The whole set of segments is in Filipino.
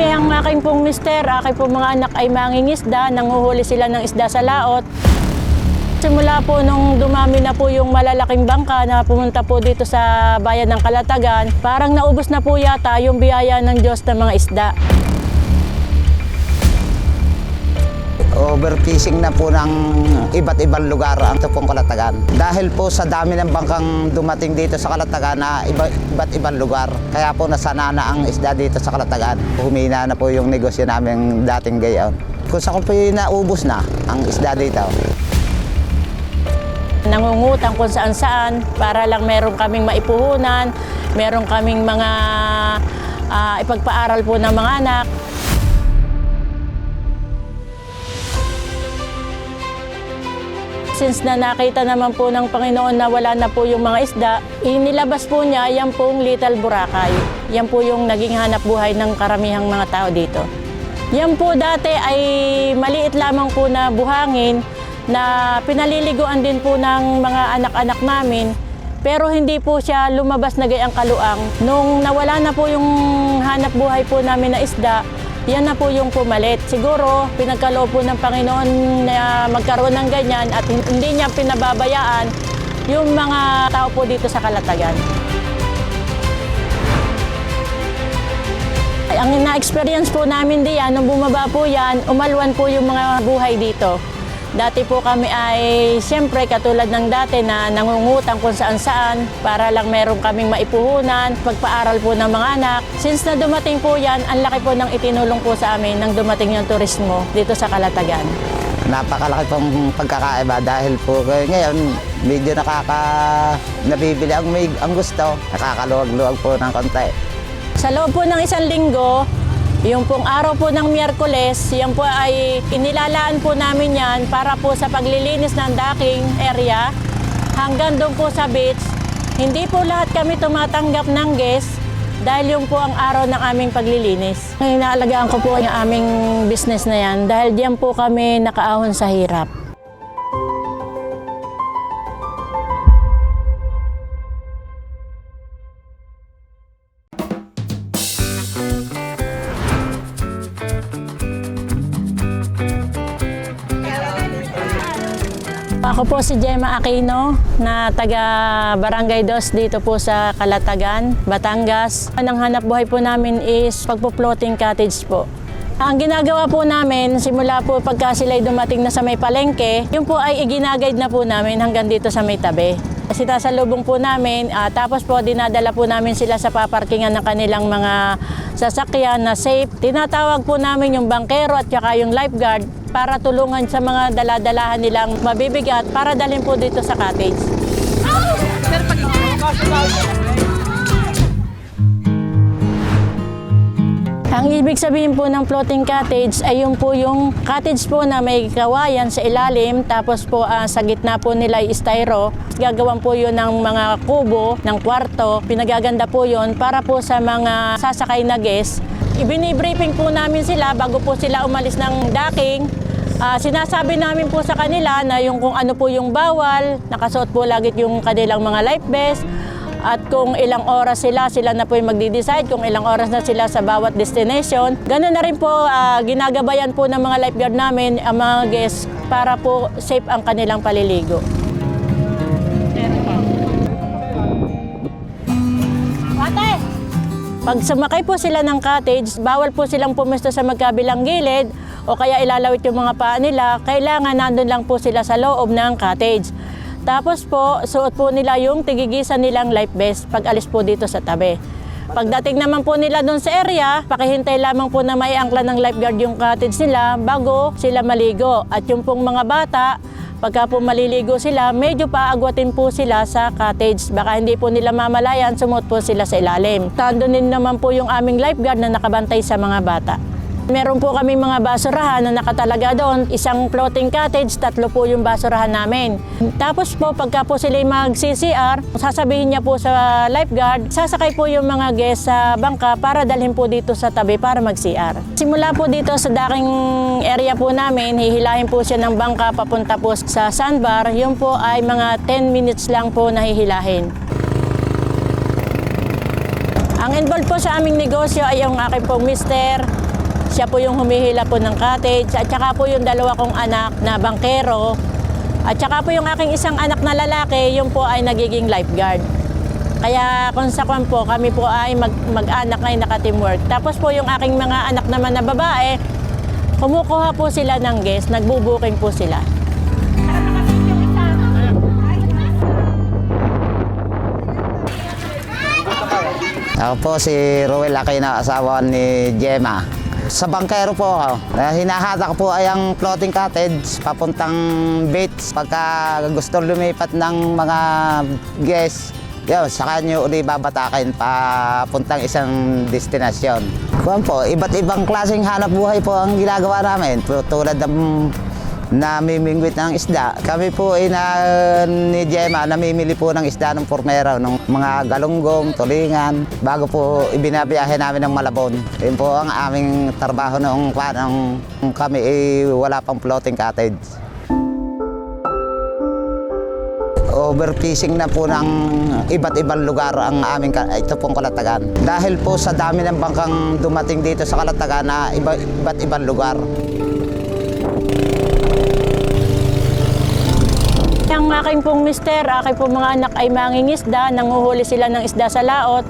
kami ang aking pong mister, aking pong mga anak ay mangingisda, nanguhuli sila ng isda sa laot. Simula po nung dumami na po yung malalaking bangka na pumunta po dito sa bayan ng Kalatagan, parang naubos na po yata yung biyaya ng Diyos ng mga isda. Overfishing na po ng iba't ibang lugar ang tupong Kalatagan. Dahil po sa dami ng bangkang dumating dito sa Kalatagan na iba, iba't ibang lugar. Kaya po nasana na ang isda dito sa Kalatagan. Humina na po yung negosyo namin dating gayon. Kung sa yung naubos na ang isda dito. Nangungutang kung saan saan para lang meron kaming maipuhunan, meron kaming mga ah, ipagpaaral po ng mga anak. Since na nakita naman po ng Panginoon na wala na po yung mga isda, inilabas po niya yan pong Little Boracay. Yan po yung naging hanap buhay ng karamihang mga tao dito. Yan po dati ay maliit lamang po na buhangin na pinaliliguan din po ng mga anak-anak namin. Pero hindi po siya lumabas na gayang kaluang. Nung nawala na po yung hanap buhay po namin na isda, yan na po yung pumalit. Siguro, pinagkaloob ng Panginoon na magkaroon ng ganyan at hindi niya pinababayaan yung mga tao po dito sa Kalatagan. Ang na-experience po namin diyan, nung bumaba po yan, umalwan po yung mga buhay dito. Dati po kami ay, siyempre, katulad ng dati na nangungutang kung saan-saan para lang meron kaming maipuhunan, pagpaaral po ng mga anak. Since na dumating po yan, ang laki po ng itinulong po sa amin nang dumating yung turismo dito sa Kalatagan. Napakalaki pong pagkakaiba dahil po kayo ngayon medyo nakaka nabibili ang, may, ang gusto. Nakakaluwag-luwag po ng konti. Sa loob po ng isang linggo, yung pong araw po ng Miyerkules, yan po ay inilalaan po namin yan para po sa paglilinis ng docking area hanggang doon po sa beach. Hindi po lahat kami tumatanggap ng guest dahil yung po ang araw ng aming paglilinis. Inaalagaan ko po yung aming business na yan dahil diyan po kami nakaahon sa hirap. Ako po si Gemma Aquino na taga Barangay Dos dito po sa Kalatagan, Batangas. Ang hanap buhay po namin is pagpo-floating cottage po. Ang ginagawa po namin, simula po pagka sila'y dumating na sa may palengke, yun po ay iginagayad na po namin hanggang dito sa may tabi. Sinasalubong po namin, ah, tapos po dinadala po namin sila sa paparkingan ng kanilang mga sasakyan na safe. Tinatawag po namin yung bankero at saka yung lifeguard para tulungan sa mga daladalahan nilang mabibigat para dalhin po dito sa cottage. Ang ibig sabihin po ng floating cottage ay yung po yung cottage po na may kawayan sa ilalim tapos po ah, sa gitna po nila ay styro. Gagawan po yun ng mga kubo, ng kwarto. Pinagaganda po yun para po sa mga sasakay na guest. Ibinibriefing po namin sila bago po sila umalis ng docking. Ah, sinasabi namin po sa kanila na yung kung ano po yung bawal, nakasuot po lagi yung kanilang mga life vest, at kung ilang oras sila, sila na po yung magdi-decide kung ilang oras na sila sa bawat destination. Ganun na rin po, ah, ginagabayan po ng mga lifeguard namin ang mga guests para po safe ang kanilang paliligo. Pag sumakay po sila ng cottage, bawal po silang pumesto sa magkabilang gilid o kaya ilalawit yung mga paa nila. Kailangan nandun lang po sila sa loob ng cottage. Tapos po, suot po nila yung tigigisan nilang life vest pag alis po dito sa tabi. Pagdating naman po nila doon sa area, pakihintay lamang po na may angkla ng lifeguard yung cottage nila bago sila maligo. At yung pong mga bata, pagka po maliligo sila, medyo paagwatin po sila sa cottage. Baka hindi po nila mamalayan, sumot po sila sa ilalim. Tando din naman po yung aming lifeguard na nakabantay sa mga bata. Meron po kami mga basurahan na nakatalaga doon. Isang floating cottage, tatlo po yung basurahan namin. Tapos po, pagka po sila mag-CCR, sasabihin niya po sa lifeguard, sasakay po yung mga guests sa bangka para dalhin po dito sa tabi para mag-CR. Simula po dito sa daking area po namin, hihilahin po siya ng bangka papunta po sa sandbar. Yun po ay mga 10 minutes lang po nahihilahin. Ang involved po sa aming negosyo ay yung aking pong mister, Siya po yung humihila po ng cottage at saka po yung dalawa kong anak na bangkero. At saka po yung aking isang anak na lalaki, yung po ay nagiging lifeguard. Kaya kung sa po, kami po ay mag, mag-anak ay naka-teamwork. Tapos po yung aking mga anak naman na babae, kumukuha po sila ng guest, nagbubuking po sila. Ako po si Ruel Aquino, asawa ni Gemma. Sa bangkero po ako. Eh, Hinahatak po ay ang floating cottage papuntang beach. Pagka gusto lumipat ng mga guests, yun, saka nyo uli babatakin papuntang isang destinasyon. Kuwan po, iba't ibang klaseng hanap buhay po ang ginagawa namin. Tulad ng namimingwit ng isda. Kami po ay na, ni Gemma namimili po ng isda ng pormero, ng mga galunggong, tulingan, bago po ibinabiyahe namin ng Malabon. Yun po ang aming trabaho noong panang kami ay wala pang floating cottage. Overfishing na po ng iba't ibang lugar ang aming ito pong kalatagan. Dahil po sa dami ng bangkang dumating dito sa kalatagan na iba, iba't ibang lugar. Ang aking pong mister, aking pong mga anak ay mangingisda, nanguhuli sila ng isda sa laot.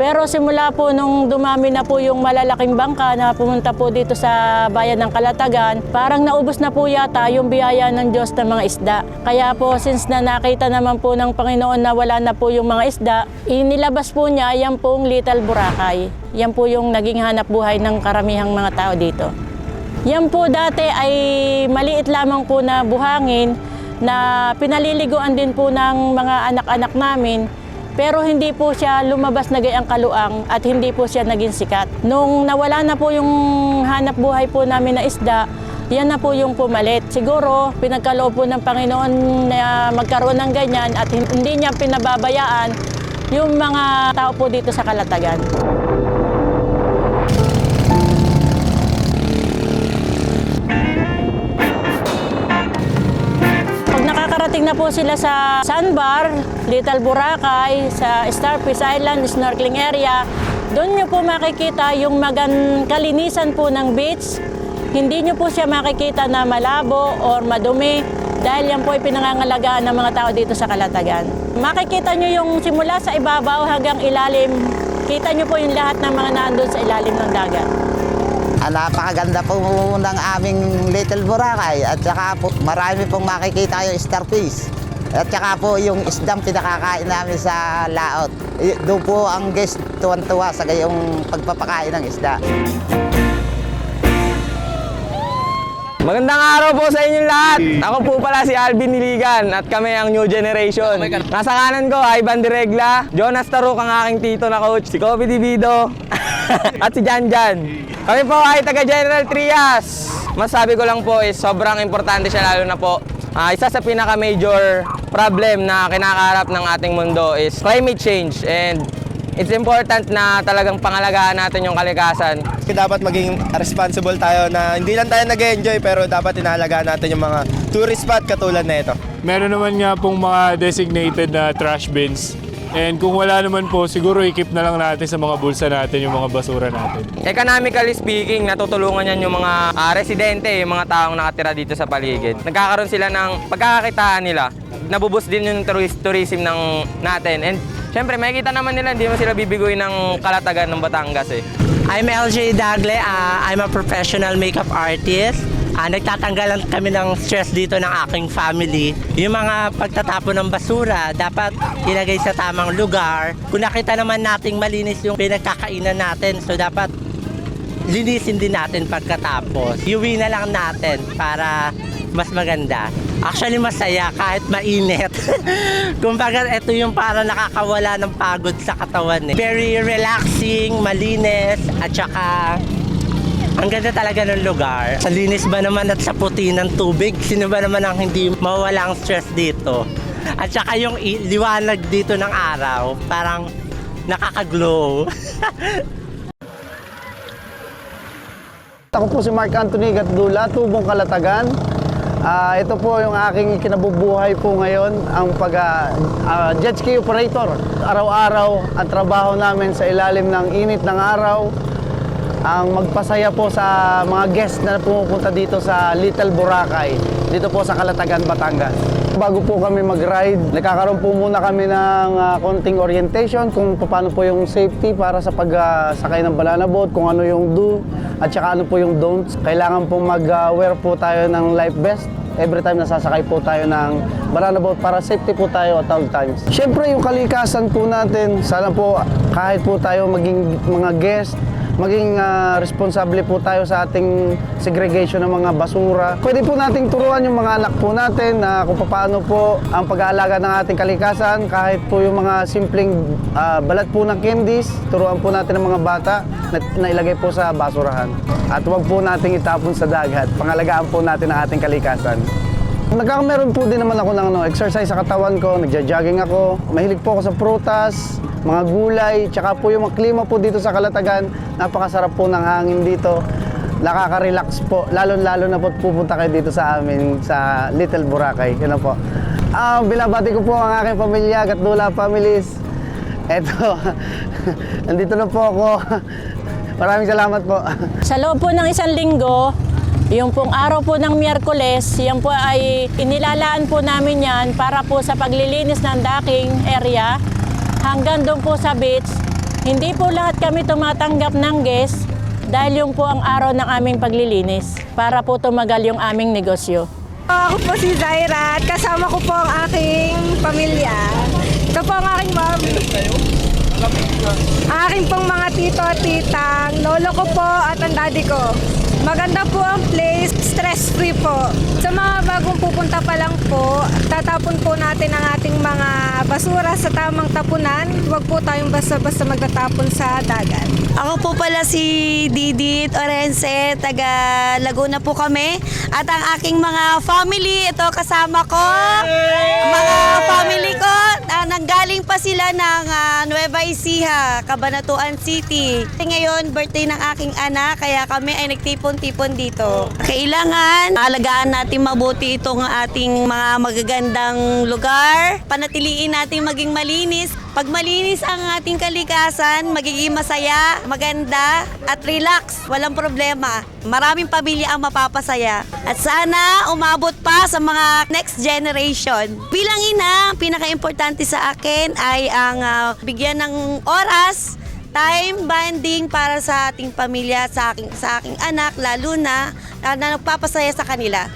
Pero simula po nung dumami na po yung malalaking bangka na pumunta po dito sa bayan ng Kalatagan, parang naubos na po yata yung biyaya ng Diyos ng mga isda. Kaya po since na nakita naman po ng Panginoon na wala na po yung mga isda, inilabas po niya yan pong Little Boracay. Yan po yung naging hanap buhay ng karamihang mga tao dito. Yan po dati ay maliit lamang po na buhangin na pinaliliguan din po ng mga anak-anak namin. Pero hindi po siya lumabas na gayang kaluang at hindi po siya naging sikat. Nung nawala na po yung hanap buhay po namin na isda, yan na po yung pumalit. Siguro, pinagkaloob po ng Panginoon na magkaroon ng ganyan at hindi niya pinababayaan yung mga tao po dito sa Kalatagan. Pag nakakarating na po sila sa Sandbar, Little Boracay, sa Starfish Island, snorkeling area, doon nyo po makikita yung magan kalinisan po ng beach. Hindi nyo po siya makikita na malabo or madumi dahil yan po ay pinangangalagaan ng mga tao dito sa Kalatagan. Makikita nyo yung simula sa ibabaw hanggang ilalim. Kita nyo po yung lahat ng mga nandun sa ilalim ng dagat. Ah, napakaganda po ng aming Little Boracay at saka po marami pong makikita yung starfish. At saka po yung isdang pinakakain namin sa laot. Y- Doon po ang guest tuwan-tuwa sa gayong pagpapakain ng isda. Magandang araw po sa inyong lahat. Ako po pala si Alvin Niligan at kami ang new generation. Nasa kanan ko, Ivan Diregla, Jonas Taruk ang aking tito na coach, si Kobe Divido, at si Jan Jan. Kami po ay taga General Trias. Masabi ko lang po is sobrang importante siya lalo na po ah, isa sa pinaka-major problem na kinakaharap ng ating mundo is climate change and it's important na talagang pangalagaan natin yung kalikasan dapat maging responsible tayo na hindi lang tayo nag-enjoy pero dapat inahalagaan natin yung mga tourist spot katulad na ito. Meron naman nga pong mga designated na trash bins. And kung wala naman po, siguro i-keep na lang natin sa mga bulsa natin yung mga basura natin. Economically speaking, natutulungan yan yung mga ah, residente, yung mga taong nakatira dito sa paligid. Nagkakaroon sila ng pagkakakitaan nila. Nabubus din yung tourist, tourism ng natin. And syempre, makikita naman nila, hindi mo sila bibigoy ng kalatagan ng Batangas eh. I'm LJ Dagle. Ah, I'm a professional makeup artist. Ah, nagtatanggalan kami ng stress dito ng aking family. Yung mga pagtatapon ng basura, dapat ilagay sa tamang lugar. Kung nakita naman nating malinis yung pinagkakainan natin, so dapat linisin din natin pagkatapos. Iuwi na lang natin para mas maganda. Actually, masaya kahit mainit. Kumbaga, ito yung para nakakawala ng pagod sa katawan. Eh. Very relaxing, malinis, at saka ang ganda talaga ng lugar. Sa linis ba naman at sa puti ng tubig, sino ba naman ang hindi mawala ang stress dito? At saka yung liwanag dito ng araw, parang nakaka-glow. Ako po si Mark Anthony Gatdula, Tubong Kalatagan. Ah, ito po yung aking kinabubuhay po ngayon, ang pag ah, ah, jet ski operator. Araw-araw ang trabaho namin sa ilalim ng init ng araw. Ang magpasaya po sa mga guests na pumupunta dito sa Little Boracay, dito po sa Calatagan, Batangas. Bago po kami mag-ride, nakakaroon po muna kami ng ah, konting orientation kung paano po yung safety para sa pagsakay ng banana boat, kung ano yung do, at saka ano po yung don'ts. Kailangan po mag-wear po tayo ng life vest every time nasasakay po tayo ng banana boat para safety po tayo at all times. Siyempre yung kalikasan po natin, sana po kahit po tayo maging mga guest, maging ah, responsable po tayo sa ating segregation ng mga basura. Pwede po nating turuan yung mga anak po natin na kung paano po ang pag-aalaga ng ating kalikasan kahit po yung mga simpleng ah, balat po ng candies, turuan po natin ng mga bata na, na ilagay po sa basurahan. At huwag po nating itapon sa dagat. Pangalagaan po natin ang ating kalikasan. Nagkakameron po din naman ako ng ano, exercise sa katawan ko, nagja-jogging ako. Mahilig po ako sa prutas, mga gulay, tsaka po yung klima po dito sa Kalatagan. Napakasarap po ng hangin dito. Nakaka-relax po, lalo-lalo na po pupunta kayo dito sa amin sa Little Boracay. Na po. Ah, binabati ko po ang aking pamilya, Gatdula families. Eto, nandito na po ako. Maraming salamat po. Sa loob po ng isang linggo, yung pong araw po ng Miyerkules, yan po ay inilalaan po namin yan para po sa paglilinis ng docking area hanggang doon po sa beach. Hindi po lahat kami tumatanggap ng guest dahil yung po ang araw ng aming paglilinis para po tumagal yung aming negosyo. Ako po si Zaira at kasama ko po ang aking pamilya. Ito po ang aking mom. Ang aking pong mga tito at titang, lolo ko po at ang daddy ko. Maganda po ang place, stress-free po. Sa mga bagong pupunta pa lang po, tatapon po natin ang ating mga basura sa tamang tapunan. Huwag po tayong basta-basta magtatapon sa dagat. Ako po pala si Didit Orense, taga Laguna po kami. At ang aking mga family, ito kasama ko. Mga family ko, ah, nanggaling pa sila ng ah, Nueva Ecija, Cabanatuan City. Ngayon, birthday ng aking anak, kaya kami ay nagtipon-tipon dito. Kailangan alagaan natin mabuti itong ating mga magagandang lugar. Panatiliin natin maging malinis. Pag malinis ang ating kalikasan, magiging masaya, maganda, at relax. Walang problema. Maraming pamilya ang mapapasaya. At sana umabot pa sa mga next generation. Bilang ina, pinaka-importante sa akin ay ang ah, bigyan ng oras time bonding para sa ating pamilya, sa aking, sa aking anak, lalo na na nagpapasaya sa kanila.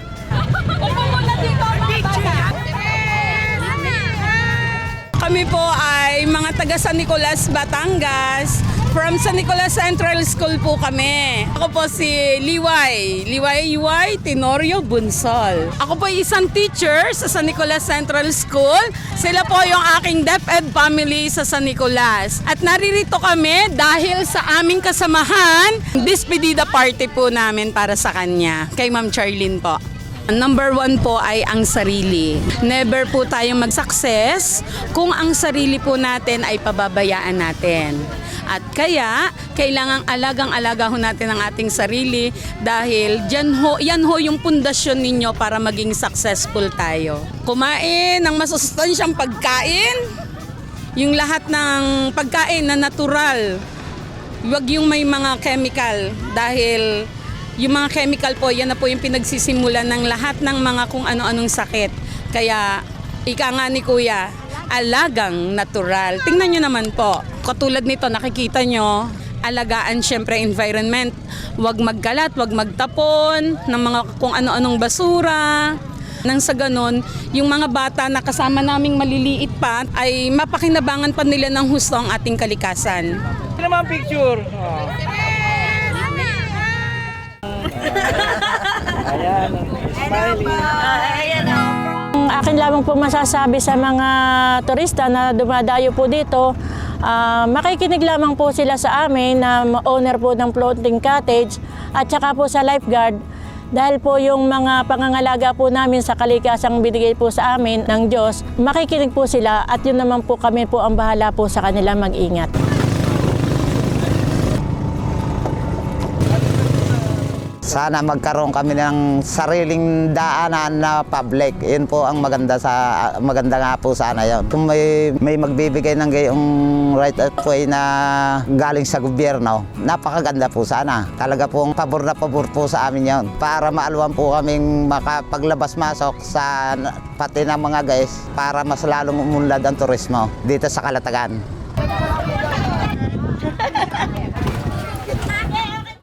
Kami po ay mga taga San Nicolas, Batangas. From San Nicolas Central School po kami. Ako po si Liway. Liway Liway Tenorio Bunsol. Ako po isang teacher sa San Nicolas Central School. Sila po yung aking DepEd family sa San Nicolas. At naririto kami dahil sa aming kasamahan, despedida party po namin para sa kanya. Kay Ma'am Charlene po. Number one po ay ang sarili. Never po tayong mag-success kung ang sarili po natin ay pababayaan natin. At kaya, kailangang alagang-alaga ho natin ang ating sarili dahil dyan ho, yan ho yung pundasyon ninyo para maging successful tayo. Kumain ng masustansyang pagkain, yung lahat ng pagkain na natural, Huwag yung may mga chemical dahil yung mga chemical po, yan na po yung pinagsisimulan ng lahat ng mga kung ano-anong sakit. Kaya, ika nga ni Kuya, alagang natural. Tingnan nyo naman po, katulad nito, nakikita nyo, alagaan syempre environment. Huwag magkalat, huwag magtapon ng mga kung ano-anong basura. Nang sa ganon, yung mga bata na kasama naming maliliit pa ay mapakinabangan pa nila ng husto ang ating kalikasan. Ang akin lamang po masasabi sa mga turista na dumadayo po dito, ah, makikinig lamang po sila sa amin na owner po ng floating cottage at saka po sa lifeguard dahil po yung mga pangangalaga po namin sa kalikasang binigay po sa amin ng Diyos, makikinig po sila at yun naman po kami po ang bahala po sa kanila mag-ingat. Sana magkaroon kami ng sariling daanan na public. Yun po ang maganda sa maganda nga po sana yon. Kung may may magbibigay ng gayong right of way na galing sa gobyerno, napakaganda po sana. Talaga pong pabor na pabor po sa amin yon. Para maalwan po kaming makapaglabas-masok sa pati ng mga guys para mas lalong umunlad ang turismo dito sa Kalatagan.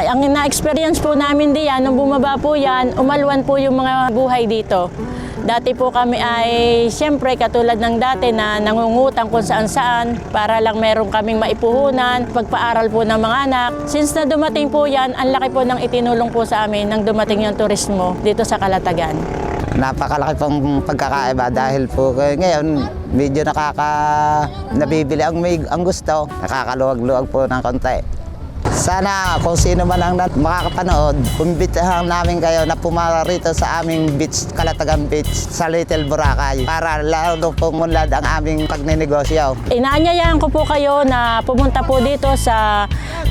Ang na-experience po namin diyan, nung bumaba po yan, umalwan po yung mga buhay dito. Dati po kami ay, siyempre, katulad ng dati na nangungutang kung saan-saan para lang meron kaming maipuhunan, pagpaaral po ng mga anak. Since na dumating po yan, ang laki po ng itinulong po sa amin nang dumating yung turismo dito sa Kalatagan. Napakalaki pong pagkakaiba dahil po kay- ngayon medyo nakaka nabibili ang may ang gusto. Nakakaluwag-luwag po ng konti. Sana kung sino man ang makakapanood, kumbitahan namin kayo na pumara rito sa aming beach, Kalatagan Beach, sa Little Boracay para lalo pumunlad ang aming pagninegosyo. Inaanyayahan ko po kayo na pumunta po dito sa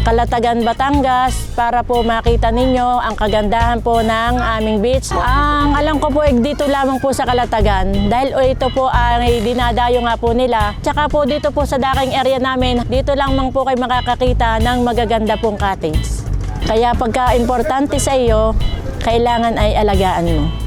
Kalatagan, Batangas para po makita ninyo ang kagandahan po ng aming beach. Ang alam ko po ay dito lamang po sa Kalatagan dahil o ito po ay dinadayo nga po nila. Tsaka po dito po sa daking area namin, dito lamang po kayo makakakita ng magaganda pong cottage. Kaya pagka importante sa iyo, kailangan ay alagaan mo.